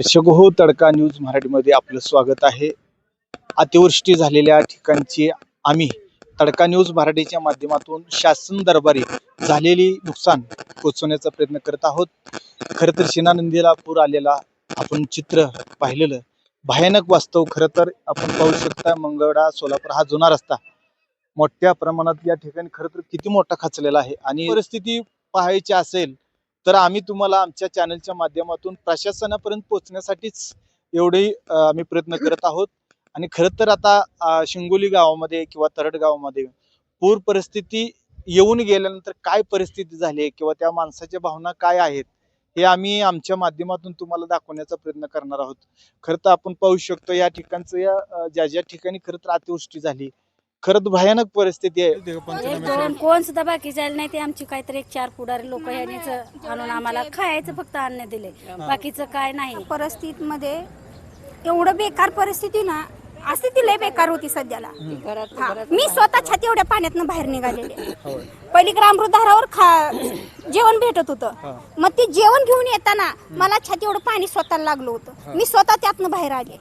शगो तडका news मराठीमध्ये आपलं स्वागत आहे. अतिवृष्टी झालेल्या ठिकाणची आम्ही तडका न्यूज मराठीच्या माध्यमातून शासन दरबारी झालेली नुकसान पोचवण्याचा प्रयत्न करत आहोत. खरं तर शिनानंदीला पूर आलेला आपण चित्र पाहिलेलं भयानक वास्तव खरं तर आपण पाहू शकता मंगळवेढा सोलापूर हा जुना रस्ता. मोठ्या प्रमाणात या ठिकाणी खरं तर किती मोठा खचलेला आहे आणि परिस्थिती पाहायची असेल तर आम्ही तुम्हाला आमच्या चॅनलच्या माध्यमातून प्रशासनापर्यंत पोहोचण्यासाठीच एवढे आम्ही प्रयत्न करत आहोत. आणि खरं तर आता शिंगोली गावामध्ये किंवा तरड गावामध्ये पूर परिस्थिती येऊन गेल्यानंतर काय परिस्थिती झाली आहे किंवा त्या माणसाच्या भावना काय आहेत हे आम्ही आमच्या माध्यमातून तुम्हाला दाखवण्याचा प्रयत्न करणार आहोत. खरं तर आपण पाहू शकतो या ठिकाणचं या ज्या ज्या ठिकाणी खरं तर अतिवृष्टी झाली खरंच भयानक परिस्थिती आहे. एक दोन कोण सुद्धा बाकीचे आले नाही ते आमची काहीतरी एक चार पुढारी लोक यांनीच आणून आम्हाला खायचं फक्त अन्न दिले. बाकीचं काय नाही. परिस्थितीमध्ये एवढं बेकार परिस्थिती ना असते ती लय बेकार होती सध्याला. हा. मी स्वतः छाती एवढ्या पाण्यातनं बाहेर निघालेले पहिली ग्रामृद्धारावर खा जेवण भेटत होतं. मग ते जेवण घेऊन येताना मला छाती एवढं पाणी स्वतःला लागलं होतं. मी स्वतः त्यातनं बाहेर आले.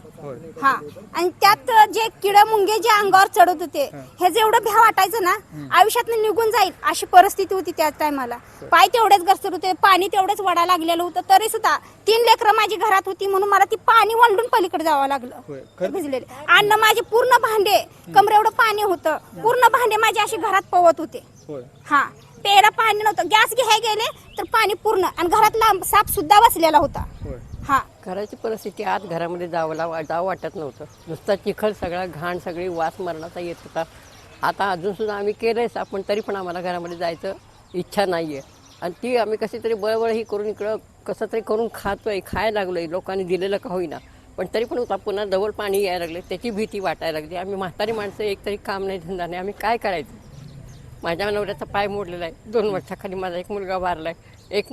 हा. आणि त्यात जे किड मुंगे जे अंगावर चढत होते हे. जेवढं भ्या वाटायचं ना आयुष्यात निघून जाईल अशी परिस्थिती होती त्या टायमाला. पाय तेवढेच घसरत होते पाणी तेवढेच वडा लागलेलं होतं. तरी सुद्धा तीन लेकरं माझी घरात होती म्हणून मला ती पाणी वंडून पलीकडे जावं लागलं. भिजलेले. अन्न माझे पूर्ण भांडे कमरे एवढं पाणी होतं. पूर्ण भांडे माझे असे घरात पवत होते. हा प्यायला पाणी नव्हतं. गॅस घ्याय गेले तर पाणी पूर्ण. आणि घरातला साप सुद्धा बसलेला होता. हा. घराची परिस्थिती आत घरामध्ये जावं ला जावं वाटत नव्हतं. नुसता चिखल सगळा घाण सगळी वास मरणाचा येत होता. आता अजून सुद्धा आम्ही केलंयच आपण तरी पण आम्हाला घरामध्ये जायचं इच्छा नाही आहे आणि ती आम्ही कशी तरी बळबळ ही करून इकडं कसं तरी करून खातोय खायला लागलोय. लोकांनी दिलेलं का होईना. पण तरी पण आता पुन्हा जवळ पाणी यायला लागले त्याची भीती वाटायला लागली. आम्ही म्हातारी माणसं एक तरी काम नाही धंदा नाही. आम्ही काय करायचं? माझ्या नवऱ्याचा पाय मोडलेला आहे. दोन वर्षाखाली माझा एक मुलगा वारला आहे एक